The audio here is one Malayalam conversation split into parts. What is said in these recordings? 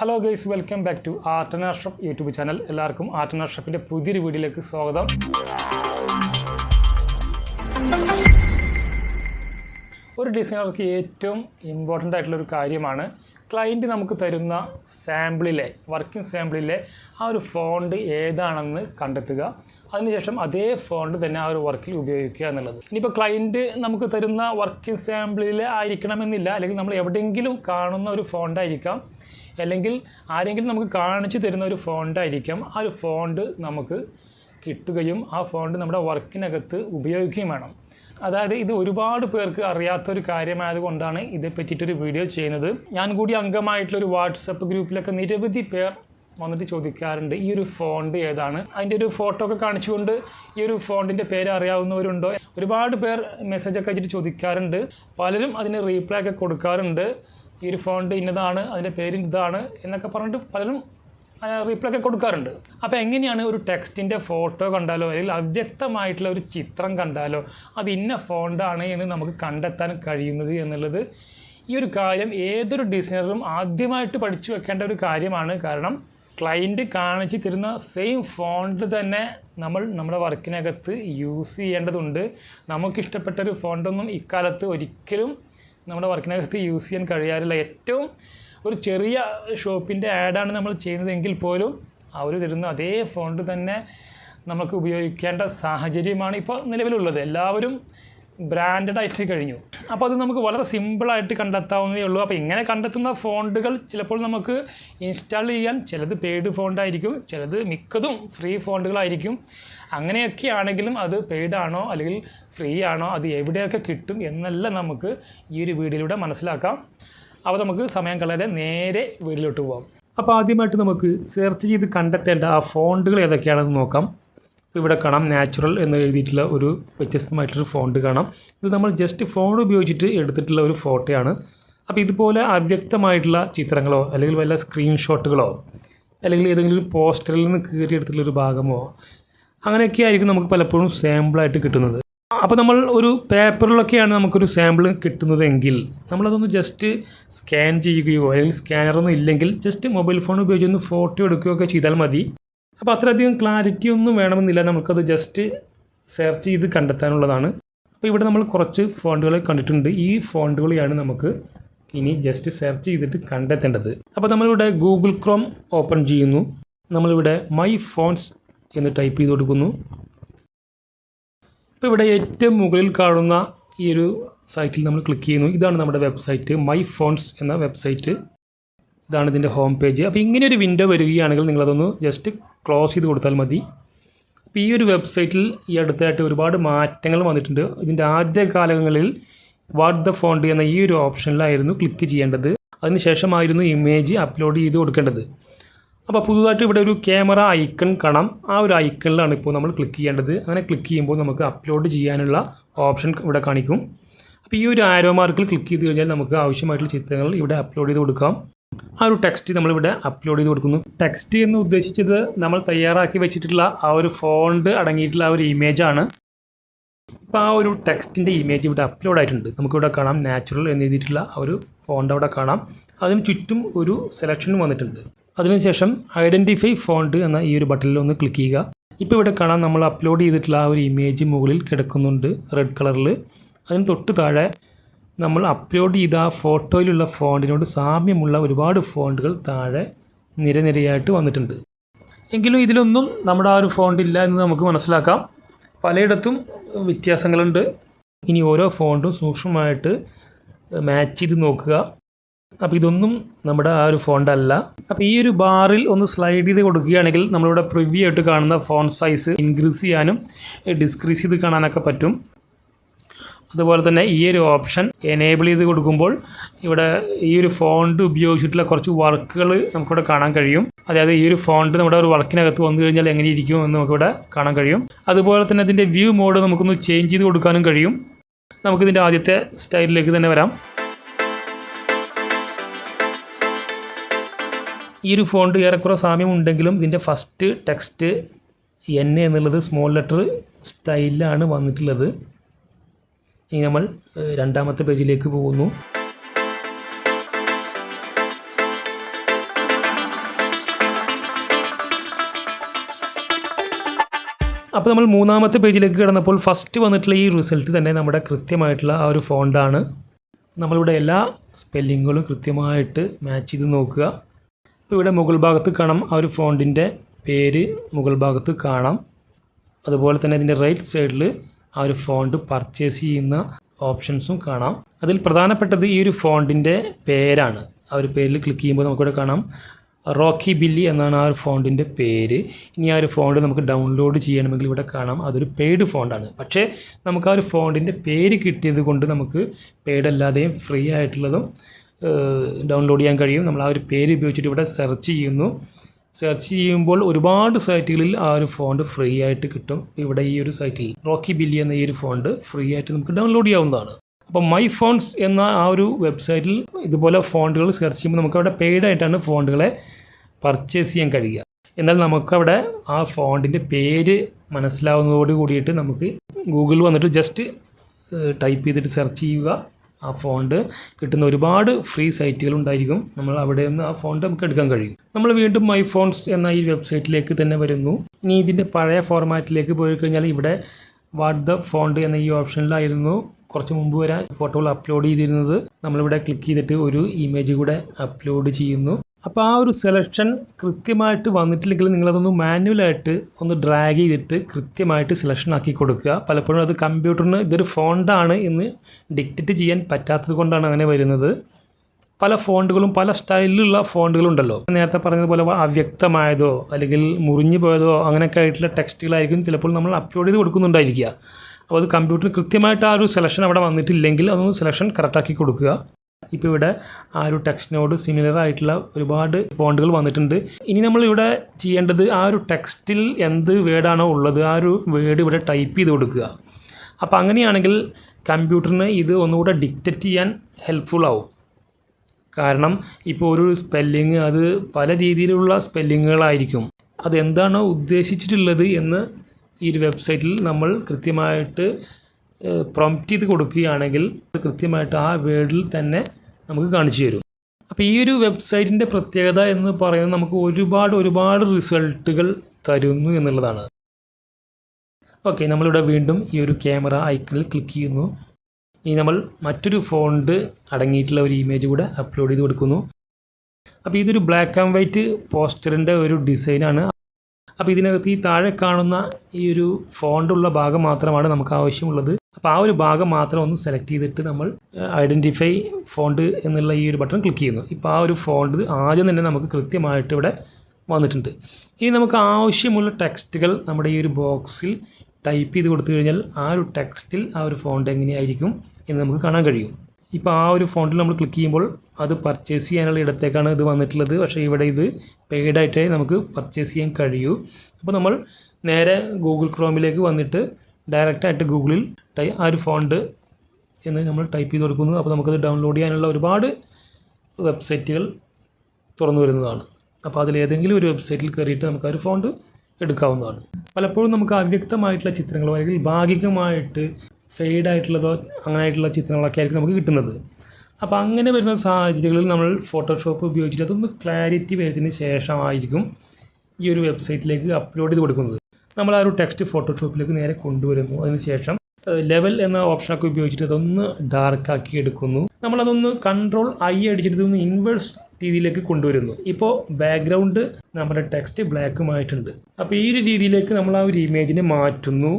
Hello guys welcome back to art and Ashraf YouTube channel എല്ലാവർക്കും ആർട്ട് ആൻഡ് അഷ്റഫിന്റെ പുതിയൊരു വീഡിയോയിലേക്ക് സ്വാഗതം. ഒരു ഡിസൈനർക്ക് ഏറ്റവും ഇമ്പോർട്ടന്റ് ആയിട്ടുള്ള ഒരു കാര്യമാണ് ക്ലയന്റ് നമുക്ക് തരുന്ന സാമ്പിളിലെ വർക്കിംഗ് സാമ്പിളിലെ ആ ഒരു ഫോണ്ട് ഏതാണെന്ന് കണ്ടെത്തുക. അതിനുശേഷം അതേ ഫോണ്ട് തന്നെ ആ ഒരു വർക്കിൽ ഉപയോഗിക്കുക എന്നുള്ളത്. ഇനിയിപ്പോൾ ക്ലയന്റ് നമുക്ക് തരുന്ന വർക്കിംഗ് സാമ്പിളിൽ ആയിരിക്കണമെന്നില്ല. അല്ലെങ്കിൽ നമ്മൾ എവിടെയെങ്കിലും കാണുന്ന ഒരു ഫോണ്ടായിരിക്കാം അല്ലെങ്കിൽ ആരെങ്കിലും നമുക്ക് കാണിച്ചു തരുന്ന ഒരു ഫോണ്ടായിരിക്കാം ആ ഒരു ഫോണ്ട് നമുക്ക് കിട്ടുകയും ആ ഫോണ്ട് നമ്മുടെ വർക്കിനകത്ത് ഉപയോഗിക്കുകയും വേണം. അതായത് ഇത് ഒരുപാട് പേർക്ക് അറിയാത്തൊരു കാര്യമായതുകൊണ്ടാണ് ഇതേ പറ്റിയിട്ടൊരു വീഡിയോ ചെയ്യുന്നത്. ഞാൻ കൂടി അംഗമായിട്ടുള്ള ഒരു വാട്സപ്പ് ഗ്രൂപ്പിലൊക്കെ നിരവധി പേർ വന്നിട്ട് ചോദിക്കാറുണ്ട് ഈ ഒരു ഫോണ്ട് ഏതാണ്? അതിന്റെ ഒരു ഫോട്ടോ ഒക്കെ കാണിച്ചുകൊണ്ട് ഈ ഒരു ഫോണ്ടിന്റെ പേര് അറിയാവുന്നവരുണ്ടോ? ഒരുപാട് പേർ മെസ്സേജൊക്കെ അയച്ചിട്ട് ചോദിക്കാറുണ്ട്. പലരും അതിന് റീപ്ലൈ ഒക്കെ കൊടുക്കാറുണ്ട്. ഈ ഒരു ഫോണ്ട് ഇന്നതാണ് അതിന്റെ പേര് ഇതാണ് എന്നൊക്കെ പറഞ്ഞിട്ട് പലരും റീപ്ലൈ ഒക്കെ കൊടുക്കാറുണ്ട്. അപ്പോൾ എങ്ങനെയാണ് ഒരു ടെക്സ്റ്റിന്റെ ഫോട്ടോ കണ്ടാലോ അല്ലെങ്കിൽ അവ്യക്തമായിട്ടുള്ള ഒരു ചിത്രം കണ്ടാലോ അത് ഇന്ന ഫോണ്ടാണ് എന്ന് നമുക്ക് കണ്ടെത്താൻ കഴിയുന്നത് എന്നുള്ളത് ഈ ഒരു കാര്യം ഏതൊരു ഡിസൈനറും ആദ്യമായിട്ട് പഠിച്ചു വെക്കേണ്ട ഒരു കാര്യമാണ്. കാരണം ക്ലയന്റ് കാണിച്ച് തരുന്ന സെയിം ഫോണ്ട് തന്നെ നമ്മൾ നമ്മുടെ വർക്കിനകത്ത് യൂസ് ചെയ്യേണ്ടതുണ്ട്. നമുക്കിഷ്ടപ്പെട്ട ഒരു ഫോണ്ടൊന്നും ഇക്കാലത്ത് ഒരിക്കലും നമ്മുടെ വർക്കിനകത്ത് യൂസ് ചെയ്യാൻ കഴിയാറില്ല. ഏറ്റവും ഒരു ചെറിയ ഷോപ്പിന്റെ ആഡാണ് നമ്മൾ ചെയ്യുന്നതെങ്കിൽ പോലും അവർ തരുന്ന അതേ ഫോണ്ട് തന്നെ നമുക്ക് ഉപയോഗിക്കേണ്ട സാഹചര്യമാണ് ഇപ്പോൾ നിലവിലുള്ളത്. എല്ലാവരും ബ്രാൻഡഡ് ആയിട്ട് കഴിഞ്ഞു. അപ്പോൾ അത് നമുക്ക് വളരെ സിമ്പിളായിട്ട് കണ്ടെത്താവുന്നതേ ഉള്ളൂ. അപ്പോൾ ഇങ്ങനെ കണ്ടെത്തുന്ന ഫോണ്ടുകൾ ചിലപ്പോൾ നമുക്ക് ഇൻസ്റ്റാൾ ചെയ്യാൻ ചിലത് പെയ്ഡ് ഫോണ്ടായിരിക്കും ചിലത് മിക്കതും ഫ്രീ ഫോണ്ടുകളായിരിക്കും അങ്ങനെയൊക്കെ ആണെങ്കിലും അത് പെയ്ഡ് ആണോ അല്ലെങ്കിൽ ഫ്രീ ആണോ അത് എവിടെയൊക്കെ കിട്ടും എന്നെല്ലാം നമുക്ക് ഈ ഒരു വീഡിയോയിലൂടെ മനസ്സിലാക്കാം. അപ്പോൾ നമുക്ക് സമയം കളയാതെ നേരെ വീട്ടിലോട്ട് പോകാം അപ്പോൾ ആദ്യമായിട്ട് നമുക്ക് സെർച്ച് ചെയ്ത് കണ്ടെത്തേണ്ട ആ ഫോണ്ടുകൾ ഏതൊക്കെയാണെന്ന് നോക്കാം. ഇവിടെ കാണാം നാച്ചുറൽ എന്ന് എഴുതിയിട്ടുള്ള ഒരു വ്യത്യസ്തമായിട്ടൊരു ഫോണ്ട് കാണാം. ഇത് നമ്മൾ ജസ്റ്റ് ഫോൺ ഉപയോഗിച്ചിട്ട് എടുത്തിട്ടുള്ള ഒരു ഫോട്ടോയാണ്. അപ്പോൾ ഇതുപോലെ അവ്യക്തമായിട്ടുള്ള ചിത്രങ്ങളോ അല്ലെങ്കിൽ വല്ല സ്ക്രീൻഷോട്ടുകളോ അല്ലെങ്കിൽ ഏതെങ്കിലും പോസ്റ്ററിൽ നിന്ന് കീറിയെടുത്തിട്ടുള്ള ഒരു ഭാഗമോ അങ്ങനെയൊക്കെ ആയിരിക്കും നമുക്ക് പലപ്പോഴും സാമ്പിളായിട്ട് കിട്ടുന്നത്. അപ്പോൾ നമ്മൾ ഒരു പേപ്പറിലൊക്കെയാണ് നമുക്കൊരു സാമ്പിൾ കിട്ടുന്നതെങ്കിൽ നമ്മളതൊന്ന് ജസ്റ്റ് സ്കാൻ ചെയ്യുകയോ അല്ലെങ്കിൽ സ്കാനറൊന്നും ഇല്ലെങ്കിൽ ജസ്റ്റ് മൊബൈൽ ഫോൺ ഉപയോഗിച്ച് ഒന്ന് ഫോട്ടോ എടുക്കുകയോ ഒക്കെ ചെയ്താൽ മതി. അപ്പോൾ അത്രയധികം ക്ലാരിറ്റി ഒന്നും വേണമെന്നില്ല. നമുക്കത് ജസ്റ്റ് സെർച്ച് ചെയ്ത് കണ്ടെത്താനുള്ളതാണ്. അപ്പോൾ ഇവിടെ നമ്മൾ കുറച്ച് ഫോണ്ടുകൾ കണ്ടിട്ടുണ്ട്. ഈ ഫോണ്ടുകളെയാണ് നമുക്ക് ഇനി ജസ്റ്റ് സെർച്ച് ചെയ്തിട്ട് കണ്ടെത്തേണ്ടത്. അപ്പോൾ നമ്മളിവിടെ ഗൂഗിൾ ക്രോം ഓപ്പൺ ചെയ്യുന്നു. നമ്മളിവിടെ മൈ ഫോൺസ് എന്ന് ടൈപ്പ് ചെയ്ത് കൊടുക്കുന്നു. അപ്പോൾ ഇവിടെ ഏറ്റവും മുകളിൽ കാണുന്ന ഈ ഒരു സൈറ്റിൽ നമ്മൾ ക്ലിക്ക് ചെയ്യുന്നു. ഇതാണ് നമ്മുടെ വെബ്സൈറ്റ് മൈ ഫോൺസ് എന്ന വെബ്സൈറ്റ് ഇതാണ് ഇതിന്റെ ഹോം പേജ് അപ്പോൾ ഇങ്ങനെ ഒരു വിൻഡോ വരികയാണെങ്കിൽ നിങ്ങളതൊന്ന് ജസ്റ്റ് ക്ലോസ് ചെയ്ത് കൊടുത്താൽ മതി. അപ്പോൾ ഈ ഒരു വെബ്സൈറ്റിൽ ഈ അടുത്തായിട്ട് ഒരുപാട് മാറ്റങ്ങൾ വന്നിട്ടുണ്ട്. ഇതിന്റെ ആദ്യ കാലങ്ങളിൽ വാട്ട് ദ ഫോണ്ട് എന്ന ഈ ഒരു ഓപ്ഷനിലായിരുന്നു ക്ലിക്ക് ചെയ്യേണ്ടത്. അതിനുശേഷമായിരുന്നു ഇമേജ് അപ്ലോഡ് ചെയ്ത് കൊടുക്കേണ്ടത്. അപ്പോൾ പുതുതായിട്ട് ഇവിടെ ഒരു ക്യാമറ ഐക്കൺ കാണാം. ആ ഒരു ഐക്കണിലാണ് ഇപ്പോൾ നമ്മൾ ക്ലിക്ക് ചെയ്യേണ്ടത്. അങ്ങനെ ക്ലിക്ക് ചെയ്യുമ്പോൾ നമുക്ക് അപ്ലോഡ് ചെയ്യാനുള്ള ഓപ്ഷൻ ഇവിടെ കാണിക്കും. അപ്പോൾ ഈ ഒരു ആരോ മാർക്കിൽ ക്ലിക്ക് ചെയ്ത് കഴിഞ്ഞാൽ നമുക്ക് ആവശ്യമായിട്ടുള്ള ചിത്രങ്ങൾ ഇവിടെ അപ്ലോഡ് ചെയ്ത് കൊടുക്കാം. ആ ഒരു ടെക്സ്റ്റ് നമ്മളിവിടെ അപ്ലോഡ് ചെയ്ത് കൊടുക്കുന്നു. ടെക്സ്റ്റ് എന്ന് ഉദ്ദേശിച്ചത് നമ്മൾ തയ്യാറാക്കി വെച്ചിട്ടുള്ള ആ ഒരു ഫോണ്ട് അടങ്ങിയിട്ടുള്ള ആ ഒരു ഇമേജാണ് ഇപ്പോൾ ആ ഒരു ടെക്സ്റ്റിന്റെ ഇമേജ് ഇവിടെ അപ്ലോഡ് ആയിട്ടുണ്ട്. നമുക്കിവിടെ കാണാം. നാച്ചുറൽ എന്ന് എഴുതിയിട്ടുള്ള ആ ഒരു ഫോണ്ട് അവിടെ കാണാം. അതിന് ചുറ്റും ഒരു സെലക്ഷൻ വന്നിട്ടുണ്ട്. അതിനുശേഷം ഐഡന്റിഫൈ ഫോണ്ട് എന്ന ഈ ഒരു ബട്ടണിൽ ഒന്ന് ക്ലിക്ക് ചെയ്യുക. ഇപ്പോൾ ഇവിടെ കാണാം നമ്മൾ അപ്ലോഡ് ചെയ്തിട്ടുള്ള ആ ഒരു ഇമേജ് മുകളിൽ കിടക്കുന്നുണ്ട് റെഡ് കളറിൽ അതിന് തൊട്ട് താഴെ നമ്മൾ അപ്ലോഡ് ചെയ്ത ആ ഫോട്ടോയിലുള്ള ഫോണ്ടിനോട് സാമ്യമുള്ള ഒരുപാട് ഫോണ്ടുകൾ താഴെ നിരനിരയായിട്ട് വന്നിട്ടുണ്ട്. എങ്കിലും ഇതിലൊന്നും നമ്മുടെ ആ ഒരു ഫോണ്ട് ഇല്ല എന്ന് നമുക്ക് മനസ്സിലാക്കാം. പലയിടത്തും വ്യത്യാസങ്ങളുണ്ട്. ഇനി ഓരോ ഫോണ്ടും സൂക്ഷ്മമായിട്ട് മാച്ച് ചെയ്ത് നോക്കുക. അപ്പോൾ ഇതൊന്നും നമ്മുടെ ആ ഒരു ഫോണ്ടല്ല അപ്പോൾ ഈ ഒരു ബാറിൽ ഒന്ന് സ്ലൈഡ് ചെയ്ത് കൊടുക്കുകയാണെങ്കിൽ നമ്മളിവിടെ പ്രിവ്യൂ ആയിട്ട് കാണുന്ന ഫോൺ സൈസ് ഇൻക്രീസ് ചെയ്യാനും ഡിസ്ക്രീസ് ചെയ്ത് കാണാനൊക്കെ പറ്റും. അതുപോലെ തന്നെ ഈ ഒരു ഓപ്ഷൻ എനേബിൾ ചെയ്ത് കൊടുക്കുമ്പോൾ ഇവിടെ ഈ ഒരു ഫോണ്ട് ഉപയോഗിച്ചിട്ടുള്ള കുറച്ച് വർക്കുകൾ നമുക്കിവിടെ കാണാൻ കഴിയും. അതായത് ഈ ഒരു ഫോണ്ട് നമ്മുടെ ഒരു വർക്കിനകത്ത് വന്നു കഴിഞ്ഞാൽ എങ്ങനെ ഇരിക്കും എന്ന് നമുക്കിവിടെ കാണാൻ കഴിയും. അതുപോലെ തന്നെ ഇതിന്റെ വ്യൂ മോഡ് നമുക്കൊന്ന് ചേഞ്ച് ചെയ്ത് കൊടുക്കാനും കഴിയും. നമുക്കിതിന്റെ ആദ്യത്തെ സ്റ്റൈലിലേക്ക് തന്നെ വരാം. ഈ ഒരു ഫോണ്ട് ഏറെക്കുറെ സാമ്യം ഉണ്ടെങ്കിലും ഇതിന്റെ ഫസ്റ്റ് ടെക്സ്റ്റ് എൻ എന്നുള്ളത് സ്മോൾ ലെറ്റർ സ്റ്റൈലിലാണ് വന്നിട്ടുള്ളത്. ഇനി നമ്മൾ രണ്ടാമത്തെ പേജിലേക്ക് പോകുന്നു. അപ്പോൾ നമ്മൾ മൂന്നാമത്തെ പേജിലേക്ക് കിടന്നപ്പോൾ ഫസ്റ്റ് വന്നിട്ടുള്ള ഈ റിസൾട്ട് തന്നെ നമ്മുടെ കൃത്യമായിട്ടുള്ള ആ ഒരു ഫോണ്ടാണ് നമ്മളിവിടെ എല്ലാ സ്പെല്ലിങ്ങുകളും കൃത്യമായിട്ട് മാച്ച് ചെയ്ത് നോക്കുക. ഇപ്പോൾ ഇവിടെ മുകൾ ഭാഗത്ത് കാണാം. ആ ഒരു ഫോണ്ടിന്റെ പേര് മുകൾ ഭാഗത്ത് കാണാം. അതുപോലെ തന്നെ ഇതിന്റെ റൈറ്റ് സൈഡിൽ ആ ഒരു ഫോണ്ട് പർച്ചേസ് ചെയ്യുന്ന ഓപ്ഷൻസും കാണാം. അതിൽ പ്രധാനപ്പെട്ടത് ഈ ഒരു ഫോണ്ടിന്റെ പേരാണ്. ആ ഒരു പേരിൽ ക്ലിക്ക് ചെയ്യുമ്പോൾ നമുക്കിവിടെ കാണാം. റോക്കി ബില്ലി എന്നാണ് ആ ഒരു ഫോണ്ടിന്റെ പേര്. ഇനി ആ ഒരു ഫോണ്ട് നമുക്ക് ഡൗൺലോഡ് ചെയ്യണമെങ്കിൽ ഇവിടെ കാണാം. അതൊരു പെയ്ഡ് ഫോണ്ടാണ്. പക്ഷേ നമുക്ക് ആ ഒരു ഫോണ്ടിന്റെ പേര് കിട്ടിയത് കൊണ്ട് നമുക്ക് പെയ്ഡ് അല്ലാതെയും ഫ്രീ ആയിട്ടുള്ളതും ഡൗൺലോഡ് ചെയ്യാൻ കഴിയും. നമ്മൾ ആ ഒരു പേര് ഉപയോഗിച്ചിട്ട് ഇവിടെ സെർച്ച് ചെയ്യുന്നു. സെർച്ച് ചെയ്യുമ്പോൾ ഒരുപാട് സൈറ്റുകളിൽ ആ ഒരു ഫോണ്ട് ഫ്രീ ആയിട്ട് കിട്ടും. ഇവിടെ ഈ ഒരു സൈറ്റിൽ റോക്കി ബില്ലി എന്ന ഈ ഒരു ഫോണ്ട് ഫ്രീ ആയിട്ട് നമുക്ക് ഡൗൺലോഡ് ചെയ്യാവുന്നതാണ്. അപ്പോൾ മൈ ഫോൺസ് എന്ന ആ ഒരു വെബ്സൈറ്റിൽ ഇതുപോലെ ഫോണ്ടുകൾ സെർച്ച് ചെയ്യുമ്പോൾ നമുക്ക് അവിടെ പെയ്ഡ് ആയിട്ടാണ് ഫോണ്ടുകളെ പർച്ചേസ് ചെയ്യാൻ കഴിയുക. എന്നാൽ നമുക്കവിടെ ആ ഫോണ്ടിന്റെ പേര് മനസ്സിലാവുന്നതോട് കൂടിയിട്ട് നമുക്ക് ഗൂഗിൾ വന്നിട്ട് ജസ്റ്റ് ടൈപ്പ് ചെയ്തിട്ട് സെർച്ച് ചെയ്യുക. ആ ഫോണ്ട് കിട്ടുന്ന ഒരുപാട് ഫ്രീ സൈറ്റുകൾ ഉണ്ടായിരിക്കും. നമ്മൾ അവിടെ നിന്ന് ആ ഫോണ്ട് നമുക്ക് എടുക്കാൻ കഴിയും. നമ്മൾ വീണ്ടും മൈ ഫോൺസ് എന്ന ഈ വെബ്സൈറ്റിലേക്ക് തന്നെ വരുന്നു. ഇനി ഇതിന്റെ പഴയ ഫോർമാറ്റിലേക്ക് പോയി കഴിഞ്ഞാൽ ഇവിടെ വാട്ട് ദ ഫോണ്ട് എന്ന ഈ ഓപ്ഷനിലായിരുന്നു കുറച്ച് മുമ്പ് വരെ ഫോട്ടോകൾ അപ്ലോഡ് ചെയ്തിരുന്നത്. നമ്മളിവിടെ ക്ലിക്ക് ചെയ്തിട്ട് ഒരു ഇമേജ് കൂടെ അപ്ലോഡ് ചെയ്യുന്നു. അപ്പോൾ ആ ഒരു സെലക്ഷൻ കൃത്യമായിട്ട് വന്നിട്ടില്ലെങ്കിൽ നിങ്ങളതൊന്ന് മാനുവലായിട്ട് ഒന്ന് ഡ്രാഗ് ചെയ്തിട്ട് കൃത്യമായിട്ട് സെലക്ഷൻ ആക്കി കൊടുക്കുക. പലപ്പോഴും അത് കമ്പ്യൂട്ടറിന് ഇതൊരു ഫോണ്ടാണ് എന്ന് ഡിക്റ്റേറ്റ് ചെയ്യാൻ പറ്റാത്തത് കൊണ്ടാണ് അങ്ങനെ വരുന്നത്. പല ഫോണ്ടുകളും പല സ്റ്റൈലിലുള്ള ഫോണ്ടുകളുണ്ടല്ലോ. നേരത്തെ പറഞ്ഞതുപോലെ അവ്യക്തമായതോ അല്ലെങ്കിൽ മുറിഞ്ഞു പോയതോ അങ്ങനെയൊക്കെ ആയിട്ടുള്ള ടെക്സ്റ്റുകളായിരിക്കും ചിലപ്പോൾ നമ്മൾ അപ്ലോഡ് ചെയ്ത് കൊടുക്കുന്നുണ്ടായിരിക്കുക. അപ്പോൾ അത് കമ്പ്യൂട്ടറിന് കൃത്യമായിട്ട് ആ ഒരു സെലക്ഷൻ അവിടെ വന്നിട്ടില്ലെങ്കിൽ അതൊന്ന് സെലക്ഷൻ കറക്റ്റാക്കി കൊടുക്കുക. ഇപ്പോൾ ഇവിടെ ആ ഒരു ടെക്സ്റ്റിനോട് സിമിലർ ആയിട്ടുള്ള ഒരുപാട് ഫോണ്ടുകൾ വന്നിട്ടുണ്ട്. ഇനി നമ്മൾ ഇവിടെ ചെയ്യേണ്ടത് ആ ഒരു ടെക്സ്റ്റിൽ എന്ത് വേർഡാണോ ഉള്ളത് ആ ഒരു വേർഡ് ഇവിടെ ടൈപ്പ് ചെയ്ത് കൊടുക്കുക. അപ്പോൾ അങ്ങനെയാണെങ്കിൽ കമ്പ്യൂട്ടറിന് ഇത് ഒന്നുകൂടെ ഡിക്റ്ററ്റ് ചെയ്യാൻ ഹെൽപ്ഫുൾ ആവും. കാരണം ഇപ്പോൾ ഒരു സ്പെല്ലിങ് അത് പല രീതിയിലുള്ള സ്പെല്ലിങ്ങുകളായിരിക്കും അതെന്താണോ ഉദ്ദേശിച്ചിട്ടുള്ളത് എന്ന് ഈ ഒരു വെബ്സൈറ്റിൽ നമ്മൾ കൃത്യമായിട്ട് പ്രൊംപ്റ്റ് ചെയ്ത് കൊടുക്കുകയാണെങ്കിൽ കൃത്യമായിട്ട് ആ വേർഡിൽ തന്നെ നമുക്ക് കാണിച്ചു തരും. അപ്പോൾ ഈ ഒരു വെബ്സൈറ്റിന്റെ പ്രത്യേകത എന്ന് പറയുന്നത് നമുക്ക് ഒരുപാട് ഒരുപാട് റിസൾട്ടുകൾ തരുന്നു എന്നുള്ളതാണ്. ഓക്കെ നമ്മളിവിടെ വീണ്ടും ഈ ഒരു ക്യാമറ ഐക്കണിൽ ക്ലിക്ക് ചെയ്യുന്നു. ഇനി നമ്മൾ മറ്റൊരു ഫോണ്ട് അടങ്ങിയിട്ടുള്ള ഒരു ഇമേജ് കൂടെ അപ്ലോഡ് ചെയ്ത് കൊടുക്കുന്നു. അപ്പോൾ ഇതൊരു ബ്ലാക്ക് ആൻഡ് വൈറ്റ് പോസ്റ്ററിന്റെ ഒരു ഡിസൈനാണ് അപ്പോൾ ഇതിനകത്ത് ഈ താഴെ കാണുന്ന ഈ ഒരു ഫോണ്ടുള്ള ഭാഗം മാത്രമാണ് നമുക്ക് ആവശ്യമുള്ളത്. അപ്പോൾ ആ ഒരു ഭാഗം മാത്രം ഒന്ന് സെലക്ട് ചെയ്തിട്ട് നമ്മൾ ഐഡന്റിഫൈ ഫോണ്ട് എന്നുള്ള ഈ ഒരു ബട്ടൺ ക്ലിക്ക് ചെയ്യുന്നു. ഇപ്പോൾ ആ ഒരു ഫോണ്ട് ആദ്യം തന്നെ നമുക്ക് കൃത്യമായിട്ട് ഇവിടെ വന്നിട്ടുണ്ട്. ഇനി നമുക്ക് ആവശ്യമുള്ള ടെക്സ്റ്റുകൾ നമ്മുടെ ഈ ഒരു ബോക്സിൽ ടൈപ്പ് ചെയ്ത് കൊടുത്തു കഴിഞ്ഞാൽ ആ ഒരു ടെക്സ്റ്റിൽ ആ ഒരു ഫോണ്ട് എങ്ങനെയായിരിക്കും എന്ന് നമുക്ക് കാണാൻ കഴിയും. ഇപ്പോൾ ആ ഒരു ഫോണ്ടിൽ നമ്മൾ ക്ലിക്ക് ചെയ്യുമ്പോൾ അത് പർച്ചേസ് ചെയ്യാനുള്ള ഇടത്തേക്കാണ് ഇത് വന്നിട്ടുള്ളത്. പക്ഷേ ഇവിടെ ഇത് പെയ്ഡായിട്ടേ നമുക്ക് പർച്ചേസ് ചെയ്യാൻ കഴിയൂ. അപ്പോൾ നമ്മൾ നേരെ ഗൂഗിൾ ക്രോമിലേക്ക് വന്നിട്ട് ഡയറക്റ്റായിട്ട് ഗൂഗിളിൽ ടൈ ആ ഒരു ഫോണ്ട് എന്ന് നമ്മൾ ടൈപ്പ് ചെയ്ത് കൊടുക്കുന്നു. അപ്പോൾ നമുക്കത് ഡൗൺലോഡ് ചെയ്യാനുള്ള ഒരുപാട് വെബ്സൈറ്റുകൾ തുറന്നു വരുന്നതാണ്. അപ്പോൾ അതിലേതെങ്കിലും ഒരു വെബ്സൈറ്റിൽ കയറിയിട്ട് നമുക്ക് ആ ഒരു ഫോണ്ട് എടുക്കാവുന്നതാണ്. പലപ്പോഴും നമുക്ക് അവ്യക്തമായിട്ടുള്ള ചിത്രങ്ങളോ അല്ലെങ്കിൽ ഭാഗികമായിട്ട് ഫെയ്ഡ് ആയിട്ടുള്ളതോ അങ്ങനെ ആയിട്ടുള്ള ചിത്രങ്ങളൊക്കെ ആയിരിക്കും നമുക്ക് കിട്ടുന്നത്. അപ്പോൾ അങ്ങനെ വരുന്ന സാഹചര്യങ്ങളിൽ നമ്മൾ ഫോട്ടോഷോപ്പ് ഉപയോഗിച്ചിട്ട് അതൊന്ന് ക്ലാരിറ്റി വരുന്നതിന് ശേഷമായിരിക്കും ഈ ഒരു വെബ്സൈറ്റിലേക്ക് അപ്ലോഡ് ചെയ്ത് കൊടുക്കുന്നത്. നമ്മൾ ആ ഒരു ടെക്സ്റ്റ് ഫോട്ടോഷോപ്പിലേക്ക് നേരെ കൊണ്ടുവരുന്നു. അതിന് ശേഷം ലെവൽ എന്ന ഓപ്ഷനൊക്കെ ഉപയോഗിച്ചിട്ട് അതൊന്ന് ഡാർക്കാക്കി എടുക്കുന്നു. നമ്മളതൊന്ന് കൺട്രോൾ ഐ അടിച്ചിട്ട് ഇതൊന്ന് ഇൻവേഴ്സ് രീതിയിലേക്ക് കൊണ്ടുവരുന്നു. ഇപ്പോൾ ബാക്ക്ഗ്രൗണ്ട് നമ്മുടെ ടെക്സ്റ്റ് ബ്ലാക്കുമായിട്ടുണ്ട് അപ്പോൾ ഈ ഒരു രീതിയിലേക്ക് നമ്മൾ ആ ഒരു ഇമേജിനെ മാറ്റുന്നു.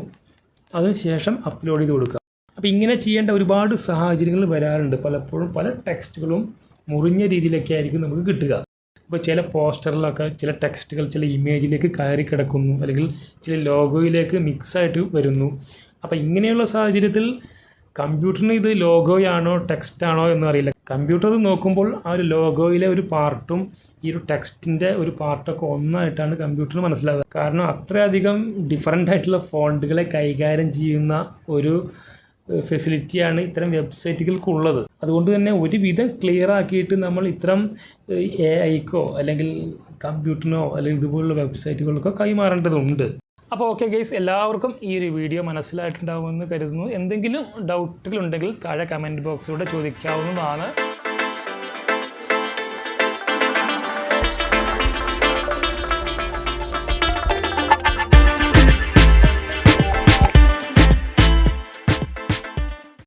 അതിനുശേഷം അപ്ലോഡ് ചെയ്ത് കൊടുക്കുക. അപ്പോൾ ഇങ്ങനെ ചെയ്യേണ്ട ഒരുപാട് സാഹചര്യങ്ങൾ വരാറുണ്ട്. പലപ്പോഴും പല ടെക്സ്റ്റുകളും മുറിഞ്ഞ രീതിയിലൊക്കെ ആയിരിക്കും നമുക്ക് കിട്ടുക. ഇപ്പോൾ ചില പോസ്റ്ററിലൊക്കെ ചില ടെക്സ്റ്റുകൾ ചില ഇമേജിലേക്ക് കയറി കിടക്കുന്നു. അല്ലെങ്കിൽ ചില ലോഗോയിലേക്ക് മിക്സായിട്ട് വരുന്നു. അപ്പോൾ ഇങ്ങനെയുള്ള സാഹചര്യത്തിൽ കമ്പ്യൂട്ടറിന് ഇത് ലോഗോയാണോ ടെക്സ്റ്റാണോ എന്നറിയില്ല. കമ്പ്യൂട്ടർ നോക്കുമ്പോൾ ആ ഒരു ലോഗോയിലെ ഒരു പാർട്ടും ഈ ഒരു ടെക്സ്റ്റിന്റെ ഒരു പാർട്ടൊക്കെ ഒന്നായിട്ടാണ് കമ്പ്യൂട്ടറിന് മനസ്സിലാകുക കാരണം അത്രയധികം ഡിഫറന്റ് ആയിട്ടുള്ള ഫോണ്ടുകളെ കൈകാര്യം ചെയ്യുന്ന ഒരു ഫെസിലിറ്റിയാണ് ഇത്തരം വെബ്സൈറ്റുകൾക്ക് ഉള്ളത് അതുകൊണ്ട് തന്നെ ഒരുവിധം ക്ലിയർ ആക്കിയിട്ട് നമ്മൾ ഇത്തരം എ ഐക്കോ അല്ലെങ്കിൽ കമ്പ്യൂട്ടറിനോ അല്ലെങ്കിൽ ഇതുപോലുള്ള വെബ്സൈറ്റുകൾക്കോ കൈമാറേണ്ടതുണ്ട്. അപ്പോൾ ഓക്കെ ഗൈസ് എല്ലാവർക്കും ഈ ഒരു വീഡിയോ മനസ്സിലായിട്ടുണ്ടാകുമെന്ന് കരുതുന്നു. എന്തെങ്കിലും ഡൗട്ടുകളുണ്ടെങ്കിൽ താഴെ കമന്റ് ബോക്സിലൂടെ ചോദിക്കാവുന്നതാണ്.